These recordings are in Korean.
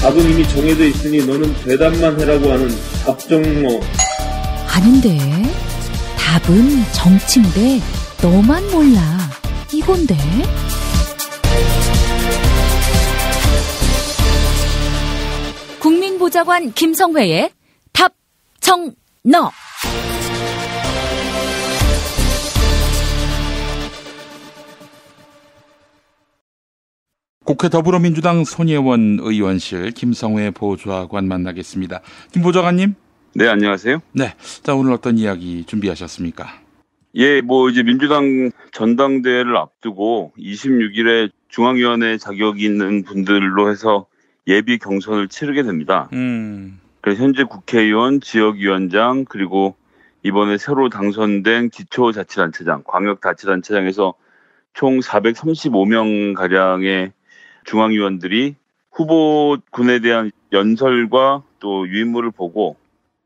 답은 이미 정해져 있으니 너는 대답만 해라고 하는 답정너. 아닌데. 답은 정치인데 너만 몰라. 이건데. 국민보좌관 김성회의 답정너. 국회 더불어민주당 손예원 의원실 김성회 보좌관 만나겠습니다. 김 보좌관님. 네, 안녕하세요. 네. 자, 오늘 어떤 이야기 준비하셨습니까? 예, 뭐 이제 민주당 전당대회를 앞두고 26일에 중앙위원회 자격이 있는 분들로 해서 예비 경선을 치르게 됩니다. 음. 그래서 현재 국회의원, 지역위원장 그리고 이번에 새로 당선된 기초자치단체장, 광역자치단체장에서 총 435명 가량의 중앙위원들이 후보군에 대한 연설과 또 유인물을 보고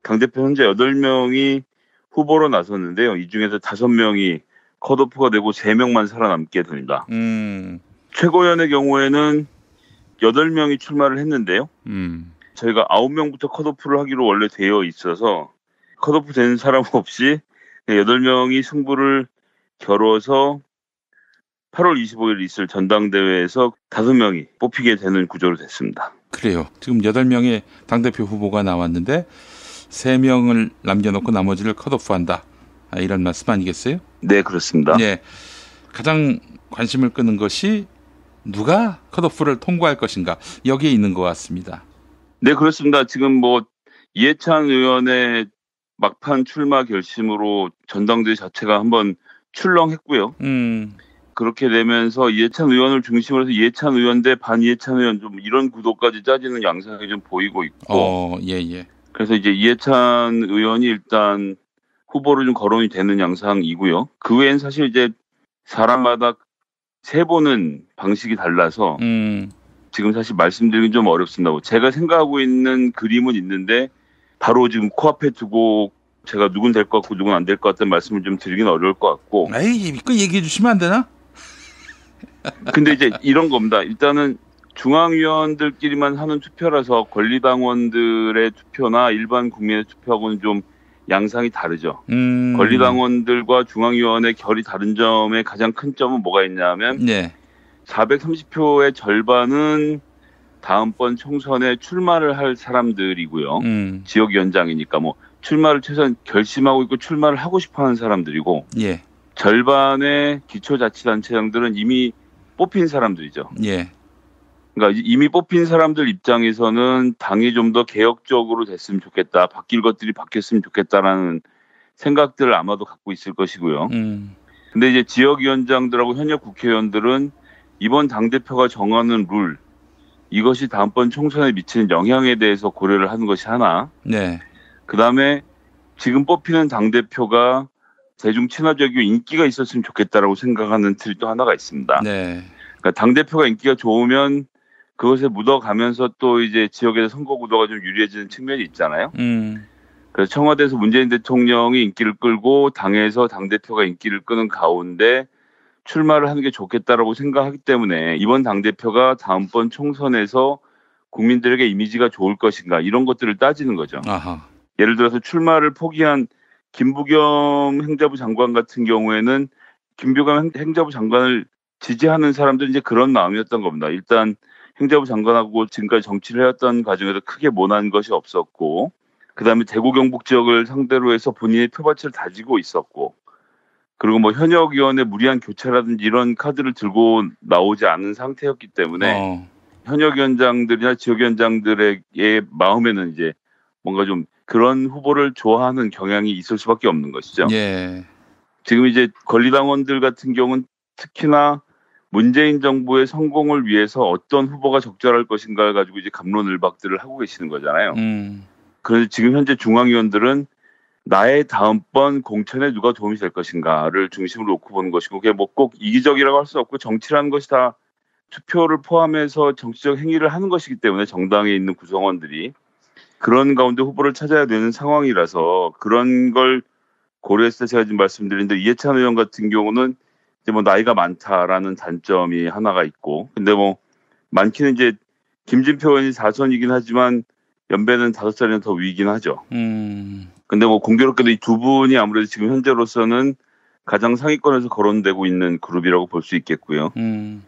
당대표 현재 8명이 후보로 나섰는데요. 이 중에서 5명이 컷오프가 되고 3명만 살아남게 됩니다. 음. 최고위원의 경우에는 8명이 출마를 했는데요. 음. 저희가 9명부터 컷오프를 하기로 원래 되어 있어서 컷오프 된 사람 없이 8명이 승부를 겨뤄서 8월 25일 있을 전당대회에서 5명이 뽑히게 되는 구조로 됐습니다. 그래요. 지금 8명의 당대표 후보가 나왔는데 3명을 남겨놓고 나머지를 컷오프한다. 아, 이런 말씀 아니겠어요? 네, 그렇습니다. 예. 가장 관심을 끄는 것이 누가 컷오프를 통과할 것인가 여기에 있는 것 같습니다. 네, 그렇습니다. 지금 뭐 이해찬 의원의 막판 출마 결심으로 전당대 회 자체가 한번 출렁했고요. 음. 그렇게 되면서 이해찬 의원을 중심으로 해서 이해찬 의원 대반 이해찬 의원 좀 이런 구도까지 짜지는 양상이 좀 보이고 있고 어, 예, 예. 그래서 이제 이해찬 의원이 일단 후보로 좀 거론이 되는 양상이고요. 그 외엔 사실 이제 사람마다 세 보는 방식이 달라서 음. 지금 사실 말씀드리긴 좀 어렵습니다. 제가 생각하고 있는 그림은 있는데 바로 지금 코앞에 두고 제가 누군 될 것 같고 누군 안 될 것 같다는 말씀을 좀 드리긴 어려울 것 같고 에이, 그 얘기해 주시면 안 되나? 근데 이제 이런 겁니다. 일단은 중앙위원들끼리만 하는 투표라서 권리당원들의 투표나 일반 국민의 투표하고는 좀 양상이 다르죠. 음. 권리당원들과 중앙위원회 결이 다른 점의 가장 큰 점은 뭐가 있냐면 네. 430표의 절반은 다음번 총선에 출마를 할 사람들이고요. 음. 지역위원장이니까 뭐 출마를 최소한 결심하고 있고 출마를 하고 싶어하는 사람들이고 예. 절반의 기초자치단체장들은 이미 뽑힌 사람들이죠. 예. 그러니까 이미 뽑힌 사람들 입장에서는 당이 좀 더 개혁적으로 됐으면 좋겠다, 바뀔 것들이 바뀌었으면 좋겠다라는 생각들을 아마도 갖고 있을 것이고요. 음. 근데 이제 지역위원장들하고 현역 국회의원들은 이번 당대표가 정하는 룰, 이것이 다음번 총선에 미치는 영향에 대해서 고려를 하는 것이 하나, 네. 그 다음에 지금 뽑히는 당대표가 대중 친화적이고 인기가 있었으면 좋겠다라고 생각하는 틀이 또 하나가 있습니다. 네. 그러니까 당 대표가 인기가 좋으면 그것에 묻어가면서 또 이제 지역에서 선거 구도가 좀 유리해지는 측면이 있잖아요. 음. 그래서 청와대에서 문재인 대통령이 인기를 끌고 당에서 당 대표가 인기를 끄는 가운데 출마를 하는 게 좋겠다라고 생각하기 때문에 이번 당 대표가 다음번 총선에서 국민들에게 이미지가 좋을 것인가 이런 것들을 따지는 거죠. 아하. 예를 들어서 출마를 포기한 김부겸 행자부 장관 같은 경우에는 김부겸 행자부 장관을 지지하는 사람들은 이제 그런 마음이었던 겁니다. 일단 행자부 장관하고 지금까지 정치를 해왔던 과정에서 크게 모난 것이 없었고, 그 다음에 대구 경북 지역을 상대로 해서 본인의 표밭을 다지고 있었고, 그리고 뭐 현역위원회 무리한 교체라든지 이런 카드를 들고 나오지 않은 상태였기 때문에 어. 현역 위원장들이나 지역 위원장들의 마음에는 이제 뭔가 좀 그런 후보를 좋아하는 경향이 있을 수밖에 없는 것이죠. 예. 지금 이제 권리당원들 같은 경우는 특히나 문재인 정부의 성공을 위해서 어떤 후보가 적절할 것인가를 가지고 이제 감론을박들을 하고 계시는 거잖아요. 음. 그래서 지금 현재 중앙위원들은 나의 다음번 공천에 누가 도움이 될 것인가를 중심으로 놓고 보는 것이고 그게 뭐 꼭 이기적이라고 할 수 없고 정치라는 것이 다 투표를 포함해서 정치적 행위를 하는 것이기 때문에 정당에 있는 구성원들이 그런 가운데 후보를 찾아야 되는 상황이라서 그런 걸 고려했을 때 제가 지금 말씀드린 대로 이해찬 의원 같은 경우는 이제 뭐 나이가 많다라는 단점이 하나가 있고 근데 뭐 많기는 이제 김진표 의원이 4선이긴 하지만 연배는 5살이나 더 위긴 하죠. 음. 근데 뭐 공교롭게도 이 두 분이 아무래도 지금 현재로서는 가장 상위권에서 거론되고 있는 그룹이라고 볼 수 있겠고요. 음.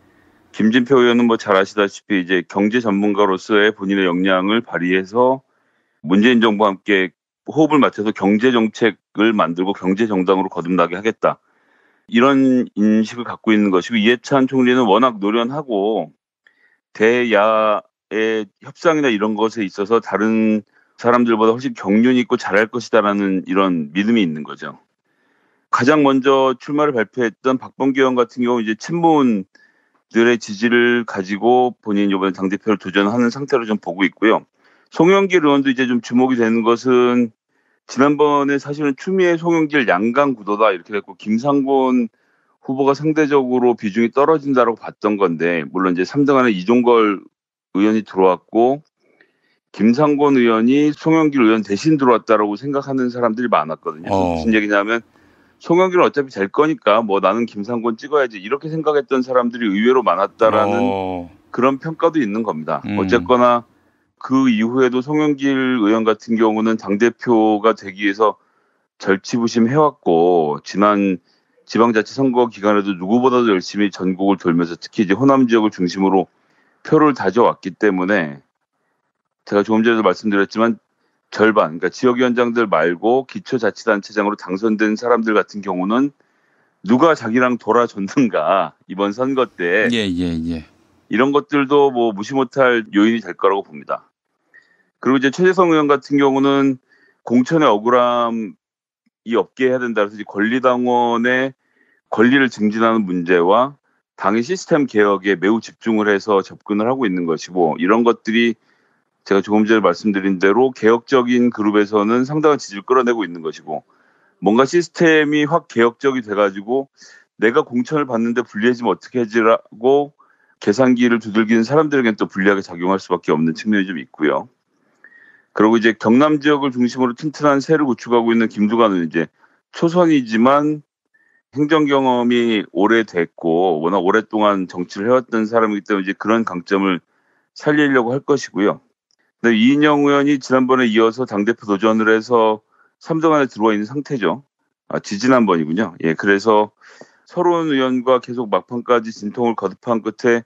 김진표 의원은 뭐 잘 아시다시피 이제 경제 전문가로서의 본인의 역량을 발휘해서 문재인 정부와 함께 호흡을 맞춰서 경제 정책을 만들고 경제 정당으로 거듭나게 하겠다. 이런 인식을 갖고 있는 것이고 이해찬 총리는 워낙 노련하고 대야의 협상이나 이런 것에 있어서 다른 사람들보다 훨씬 경륜 있고 잘할 것이다라는 이런 믿음이 있는 거죠. 가장 먼저 출마를 발표했던 박범계 의원 같은 경우 이제 친문들의 지지를 가지고 본인 이번에 당대표를 도전하는 상태로 좀 보고 있고요. 송영길 의원도 이제 좀 주목이 되는 것은 지난번에 사실은 추미애 송영길 양강 구도다 이렇게 됐고 김상곤 후보가 상대적으로 비중이 떨어진다라고 봤던 건데 물론 이제 3등 안에 이종걸 의원이 들어왔고 김상곤 의원이 송영길 의원 대신 들어왔다라고 생각하는 사람들이 많았거든요. 어. 무슨 얘기냐면 송영길은 어차피 될 거니까 뭐 나는 김상곤 찍어야지 이렇게 생각했던 사람들이 의외로 많았다라는 어. 그런 평가도 있는 겁니다. 음. 어쨌거나 그 이후에도 송영길 의원 같은 경우는 당대표가 되기 위해서 절치부심 해왔고, 지난 지방자치 선거 기간에도 누구보다도 열심히 전국을 돌면서 특히 이제 호남 지역을 중심으로 표를 다져왔기 때문에 제가 조금 전에도 말씀드렸지만 절반, 그러니까 지역위원장들 말고 기초자치단체장으로 당선된 사람들 같은 경우는 누가 자기랑 돌아줬는가 이번 선거 때 예, 예, 예. 이런 것들도 뭐 무시 못할 요인이 될 거라고 봅니다. 그리고 이제 최재성 의원 같은 경우는 공천의 억울함이 없게 해야 된다 그래서 권리당원의 권리를 증진하는 문제와 당의 시스템 개혁에 매우 집중을 해서 접근을 하고 있는 것이고 이런 것들이 제가 조금 전에 말씀드린 대로 개혁적인 그룹에서는 상당한 지지를 끌어내고 있는 것이고 뭔가 시스템이 확 개혁적이 돼가지고 내가 공천을 받는데 불리해지면 어떻게 하지라고 계산기를 두들기는 사람들에게는 또 불리하게 작용할 수밖에 없는 측면이 좀 있고요. 그리고 이제 경남 지역을 중심으로 튼튼한 세를 구축하고 있는 김두관은 이제 초선이지만 행정 경험이 오래됐고 워낙 오랫동안 정치를 해왔던 사람이기 때문에 이제 그런 강점을 살리려고 할 것이고요. 근데 이인영 의원이 지난번에 이어서 당대표 도전을 해서 3등 안에 들어와 있는 상태죠. 아, 지지난번이군요. 예, 그래서 서른 의원과 계속 막판까지 진통을 거듭한 끝에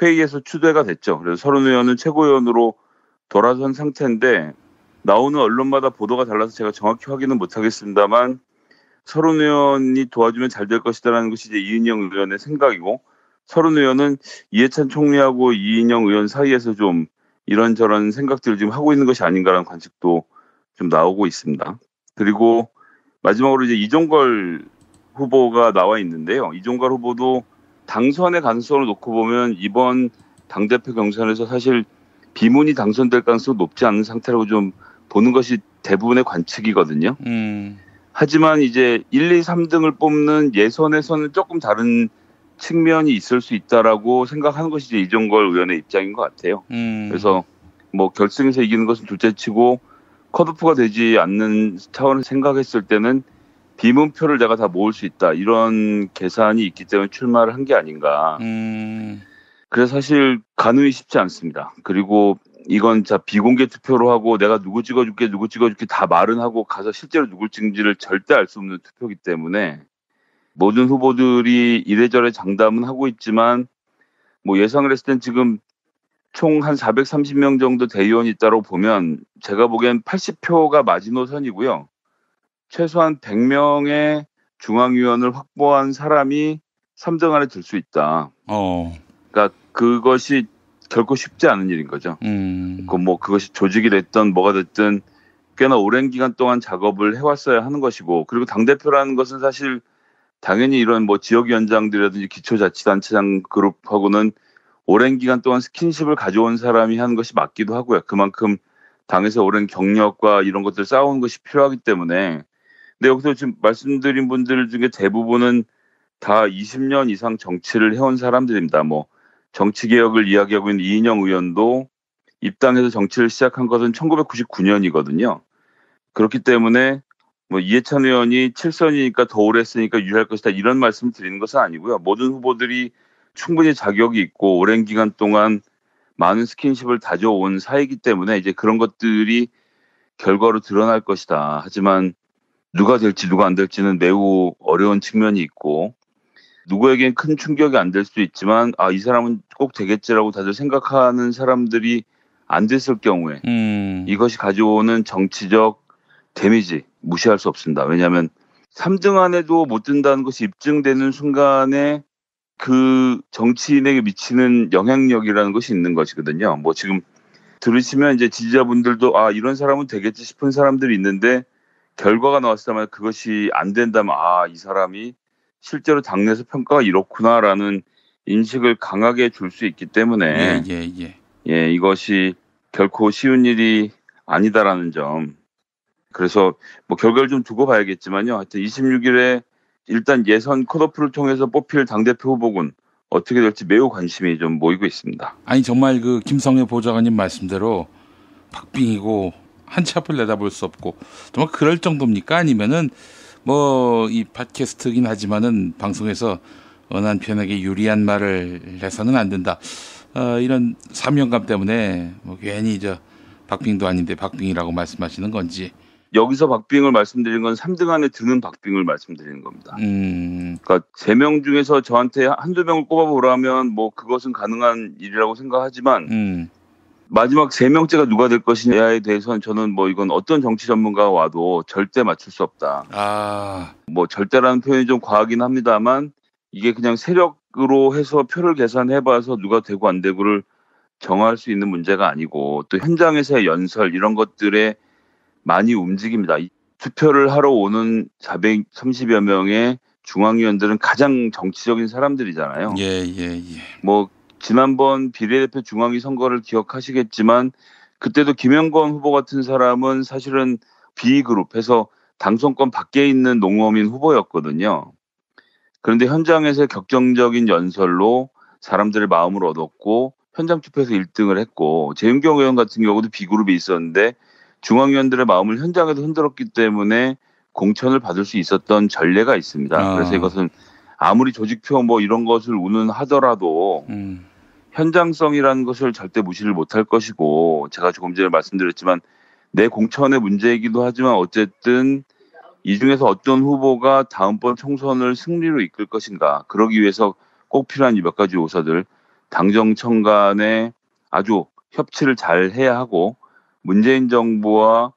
회의에서 추대가 됐죠. 그래서 서른 의원은 최고위원으로 돌아선 상태인데 나오는 언론마다 보도가 달라서 제가 정확히 확인은 못하겠습니다만 서른 의원이 도와주면 잘 될 것이다라는 것이 이제 이인영 의원의 생각이고 서른 의원은 이해찬 총리하고 이인영 의원 사이에서 좀 이런저런 생각들을 지금 하고 있는 것이 아닌가라는 관측도 좀 나오고 있습니다. 그리고 마지막으로 이제 이종걸 후보가 나와 있는데요. 이종걸 후보도 당선의 가능성을 놓고 보면 이번 당대표 경선에서 사실 비문이 당선될 가능성이 높지 않은 상태라고 좀 보는 것이 대부분의 관측이거든요. 음. 하지만 이제 1, 2, 3등을 뽑는 예선에서는 조금 다른 측면이 있을 수 있다라고 생각하는 것이 이제 이종걸 의원의 입장인 것 같아요. 음. 그래서 뭐 결승에서 이기는 것은 둘째치고 컷오프가 되지 않는 차원을 생각했을 때는 비문표를 내가 다 모을 수 있다 이런 계산이 있기 때문에 출마를 한 게 아닌가. 음. 그래서 사실 가늠이 쉽지 않습니다. 그리고 이건 자 비공개 투표로 하고 내가 누구 찍어줄게 누구 찍어줄게 다 말은 하고 가서 실제로 누굴 찍는지를 절대 알 수 없는 투표기 때문에 모든 후보들이 이래저래 장담은 하고 있지만 뭐 예상을 했을 땐 지금 총 한 430명 정도 대의원이 있다고 보면 제가 보기엔 80표가 마지노선이고요. 최소한 100명의 중앙위원을 확보한 사람이 3등 안에 들 수 있다. 어. 그러니까 그것이 결코 쉽지 않은 일인 거죠. 음. 그뭐 그것이 조직이 됐든 뭐가 됐든 꽤나 오랜 기간 동안 작업을 해왔어야 하는 것이고 그리고 당 대표라는 것은 사실 당연히 이런 뭐 지역위원장들이라든지 기초자치단체장 그룹하고는 오랜 기간 동안 스킨십을 가져온 사람이 하는 것이 맞기도 하고요. 그만큼 당에서 오랜 경력과 이런 것들 쌓아온 것이 필요하기 때문에 근데 여기서 지금 말씀드린 분들 중에 대부분은 다 20년 이상 정치를 해온 사람들입니다. 뭐 정치 개혁을 이야기하고 있는 이인영 의원도 입당해서 정치를 시작한 것은 1999년이거든요. 그렇기 때문에 뭐 이해찬 의원이 7선이니까 더 오래 했으니까 유리할 것이다 이런 말씀을 드리는 것은 아니고요. 모든 후보들이 충분히 자격이 있고 오랜 기간 동안 많은 스킨십을 다져온 사이기 때문에 이제 그런 것들이 결과로 드러날 것이다. 하지만 누가 될지 누가 안 될지는 매우 어려운 측면이 있고 누구에겐 큰 충격이 안 될 수도 있지만 아 이 사람은 꼭 되겠지라고 다들 생각하는 사람들이 안 됐을 경우에 음. 이것이 가져오는 정치적 데미지 무시할 수 없습니다. 왜냐하면 3등 안에도 못 든다는 것이 입증되는 순간에 그 정치인에게 미치는 영향력이라는 것이 있는 것이거든요. 뭐 지금 들으시면 이제 지지자분들도 아 이런 사람은 되겠지 싶은 사람들이 있는데 결과가 나왔을 때 그것이 안 된다면 아 이 사람이 실제로 당내에서 평가가 이렇구나라는 인식을 강하게 줄 수 있기 때문에 예, 예, 예. 예, 이것이 결코 쉬운 일이 아니다라는 점. 그래서 뭐 결과를 좀 두고 봐야겠지만요. 하여튼 26일에 일단 예선 컷오프를 통해서 뽑힐 당대표 후보군 어떻게 될지 매우 관심이 좀 모이고 있습니다. 아니 정말 그 김성애 보좌관님 말씀대로 박빙이고 한치 앞을 내다볼 수 없고 정말 그럴 정도입니까? 아니면은 뭐 이 팟캐스트긴 하지만은 방송에서 어느 한 편에게 유리한 말을 해서는 안 된다. 어, 이런 사명감 때문에 뭐 괜히 저 박빙도 아닌데 박빙이라고 말씀하시는 건지. 여기서 박빙을 말씀드린 건 3등 안에 드는 박빙을 말씀드리는 겁니다. 음, 그러니까 세명 중에서 저한테 한두 명을 꼽아보라면 뭐 그것은 가능한 일이라고 생각하지만 음, 마지막 세 명째가 누가 될 것이냐에 대해서는 저는 뭐 이건 어떤 정치 전문가가 와도 절대 맞출 수 없다. 아, 뭐 절대라는 표현이 좀 과하긴 합니다만 이게 그냥 세력으로 해서 표를 계산해봐서 누가 되고 안 되고를 정할 수 있는 문제가 아니고 또 현장에서의 연설 이런 것들에 많이 움직입니다. 이 투표를 하러 오는 430여 명의 중앙위원들은 가장 정치적인 사람들이잖아요. 예, 예, 예. 뭐 지난번 비례대표 중앙위 선거를 기억하시겠지만 그때도 김영건 후보 같은 사람은 사실은 B그룹에서 당선권 밖에 있는 농어민 후보였거든요. 그런데 현장에서 격정적인 연설로 사람들의 마음을 얻었고 현장 투표에서 1등을 했고 재윤경 의원 같은 경우도 B그룹에 있었는데 중앙위원들의 마음을 현장에서 흔들었기 때문에 공천을 받을 수 있었던 전례가 있습니다. 아. 그래서 이것은 아무리 조직표 뭐 이런 것을 운운하더라도 음, 현장성이라는 것을 절대 무시를 못할 것이고 제가 조금 전에 말씀드렸지만 내 공천의 문제이기도 하지만 어쨌든 이 중에서 어떤 후보가 다음번 총선을 승리로 이끌 것인가 그러기 위해서 꼭 필요한 이 몇 가지 요소들 당정청 간에 아주 협치를 잘 해야 하고 문재인 정부와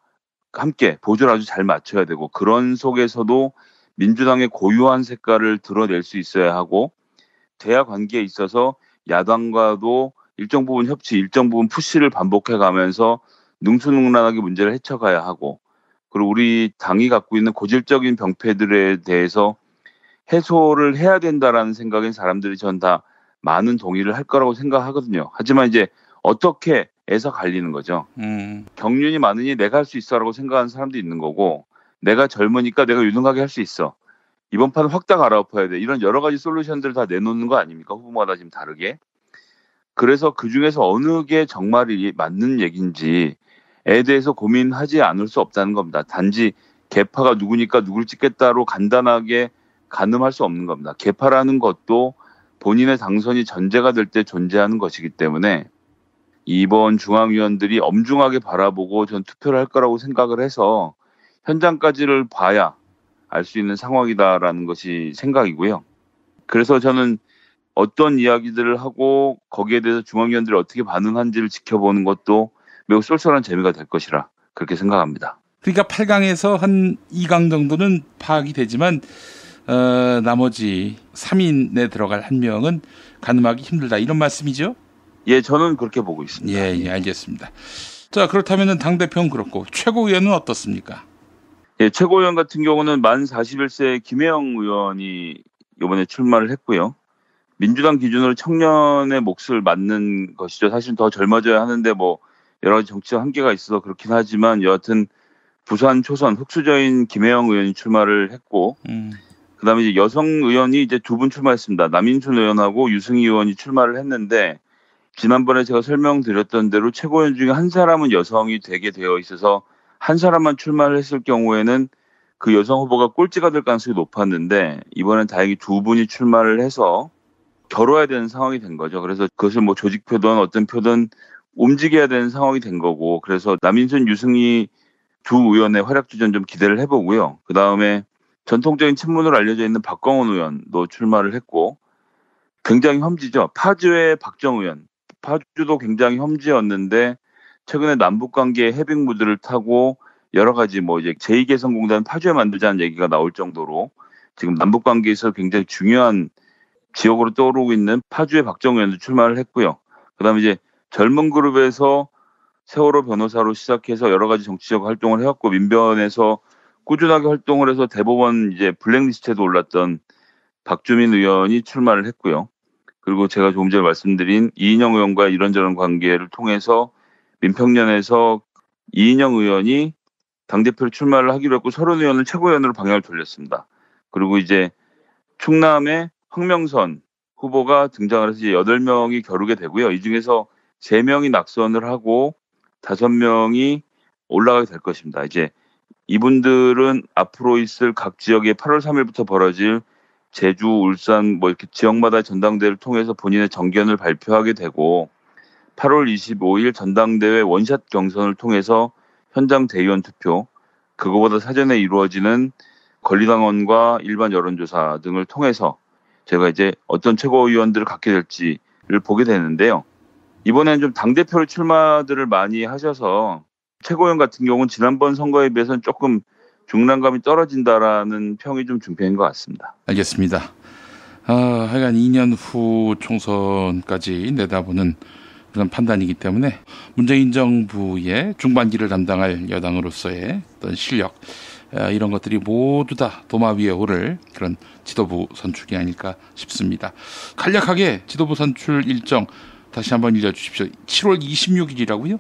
함께 보조를 아주 잘 맞춰야 되고 그런 속에서도 민주당의 고유한 색깔을 드러낼 수 있어야 하고 대화 관계에 있어서 야당과도 일정 부분 협치, 일정 부분 푸시를 반복해 가면서 능수능란하게 문제를 헤쳐가야 하고 그리고 우리 당이 갖고 있는 고질적인 병폐들에 대해서 해소를 해야 된다라는 생각인 사람들이 전 다 많은 동의를 할 거라고 생각하거든요. 하지만 이제 어떻게 해서 갈리는 거죠. 음, 경륜이 많으니 내가 할 수 있어라고 생각하는 사람도 있는 거고 내가 젊으니까 내가 유능하게 할 수 있어. 이번 판은 확다 갈아엎어야 돼. 이런 여러 가지 솔루션들을 다 내놓는 거 아닙니까? 후보마다 지금 다르게. 그래서 그 중에서 어느 게 정말 이 맞는 얘기인지에 대해서 고민하지 않을 수 없다는 겁니다. 단지 개파가 누구니까 누굴 찍겠다로 간단하게 가늠할 수 없는 겁니다. 개파라는 것도 본인의 당선이 전제가 될 때 존재하는 것이기 때문에 이번 중앙위원들이 엄중하게 바라보고 전 투표를 할 거라고 생각을 해서 현장까지를 봐야 알 수 있는 상황이다라는 것이 생각이고요. 그래서 저는 어떤 이야기들을 하고 거기에 대해서 중앙위원들이 어떻게 반응한지를 지켜보는 것도 매우 쏠쏠한 재미가 될 것이라 그렇게 생각합니다. 그러니까 8강에서 한 2강 정도는 파악이 되지만 어, 나머지 3인에 들어갈 한 명은 가늠하기 힘들다 이런 말씀이죠? 예, 저는 그렇게 보고 있습니다. 예, 예, 알겠습니다. 자, 그렇다면은 당 대표는 그렇고 최고위원은 어떻습니까? 예, 최고위원 같은 경우는 만 41세 김혜영 의원이 이번에 출마를 했고요. 민주당 기준으로 청년의 몫을 맡는 것이죠. 사실 더 젊어져야 하는데 뭐 여러 가지 정치적 한계가 있어서 그렇긴 하지만 여하튼 부산 초선 흑수저인 김혜영 의원이 출마를 했고 음, 그다음에 이제 여성 의원이 이제 두 분 출마했습니다. 남인순 의원하고 유승희 의원이 출마를 했는데 지난번에 제가 설명드렸던 대로 최고위원 중에 한 사람은 여성이 되게 되어 있어서 한 사람만 출마를 했을 경우에는 그 여성 후보가 꼴찌가 될 가능성이 높았는데 이번엔 다행히 두 분이 출마를 해서 겨뤄야 되는 상황이 된 거죠. 그래서 그것을 뭐 조직표든 어떤 표든 움직여야 되는 상황이 된 거고 그래서 남인순 유승희 두 의원의 활약 주전 좀 기대를 해보고요. 그 다음에 전통적인 친문으로 알려져 있는 박광원 의원도 출마를 했고 굉장히 험지죠. 파주의 박정 의원, 파주도 굉장히 험지였는데 최근에 남북 관계의 해빙 무드를 타고 여러 가지 뭐 이제 제2개성공단 파주에 만들자는 얘기가 나올 정도로 지금 남북 관계에서 굉장히 중요한 지역으로 떠오르고 있는 파주의 박정 의원도 출마를 했고요. 그다음에 이제 젊은 그룹에서 세월호 변호사로 시작해서 여러 가지 정치적 활동을 해왔고 민변에서 꾸준하게 활동을 해서 대법원 이제 블랙리스트에도 올랐던 박주민 의원이 출마를 했고요. 그리고 제가 조금 전에 말씀드린 이인영 의원과 이런저런 관계를 통해서 민평년에서 이인영 의원이 당대표로 출마를 하기로 했고 서른 의원을 최고위원으로 방향을 돌렸습니다. 그리고 이제 충남의 황명선 후보가 등장을 해서 이제 8명이 겨루게 되고요. 이 중에서 3명이 낙선을 하고 5명이 올라가게 될 것입니다. 이제 이분들은 앞으로 있을 각 지역에 8월 3일부터 벌어질 제주, 울산 뭐 이렇게 지역마다 전당대회를 통해서 본인의 정견을 발표하게 되고 8월 25일 전당대회 원샷 경선을 통해서 현장 대의원 투표 그거보다 사전에 이루어지는 권리당원과 일반 여론조사 등을 통해서 제가 이제 어떤 최고위원들을 갖게 될지를 보게 되는데요. 이번에는 좀 당대표를 출마들을 많이 하셔서 최고위원 같은 경우는 지난번 선거에 비해서는 조금 중량감이 떨어진다라는 평이 좀 중평인 것 같습니다. 알겠습니다. 아, 하여간 2년 후 총선까지 내다보는 그런 판단이기 때문에 문재인 정부의 중반기를 담당할 여당으로서의 어떤 실력 아, 이런 것들이 모두 다 도마 위에 오를 그런 지도부 선출이 아닐까 싶습니다. 간략하게 지도부 선출 일정 다시 한번 일러주십시오. 7월 26일이라고요?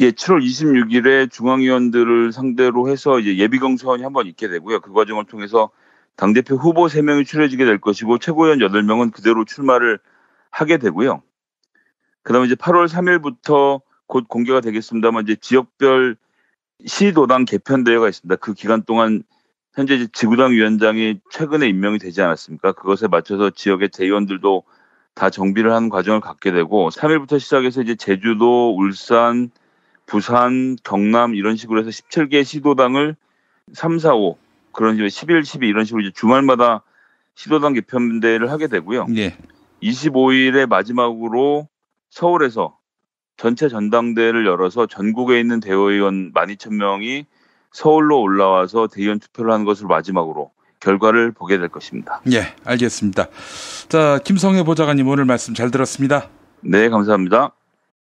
예, 7월 26일에 중앙위원들을 상대로 해서 이제 예비 경선이 한 번 있게 되고요. 그 과정을 통해서 당대표 후보 3명이 추려지게 될 것이고 최고위원 8명은 그대로 출마를 하게 되고요. 그다음에 이제 8월 3일부터 곧 공개가 되겠습니다만 이제 지역별 시도당 개편 대회가 있습니다. 그 기간 동안 현재 이제 지구당 위원장이 최근에 임명이 되지 않았습니까? 그것에 맞춰서 지역의 대의원들도 다 정비를 하는 과정을 갖게 되고 3일부터 시작해서 이제 제주도, 울산, 부산, 경남 이런 식으로 해서 17개 시도당을 3, 4, 5 그런 식으로 11, 12 이런 식으로 이제 주말마다 시도당 개편대회를 하게 되고요. 예. 25일에 마지막으로 서울에서 전체 전당대회를 열어서 전국에 있는 대의원 12,000명이 서울로 올라와서 대의원 투표를 하는 것을 마지막으로 결과를 보게 될 것입니다. 예, 알겠습니다. 자, 김성애 보좌관님 오늘 말씀 잘 들었습니다. 네, 감사합니다.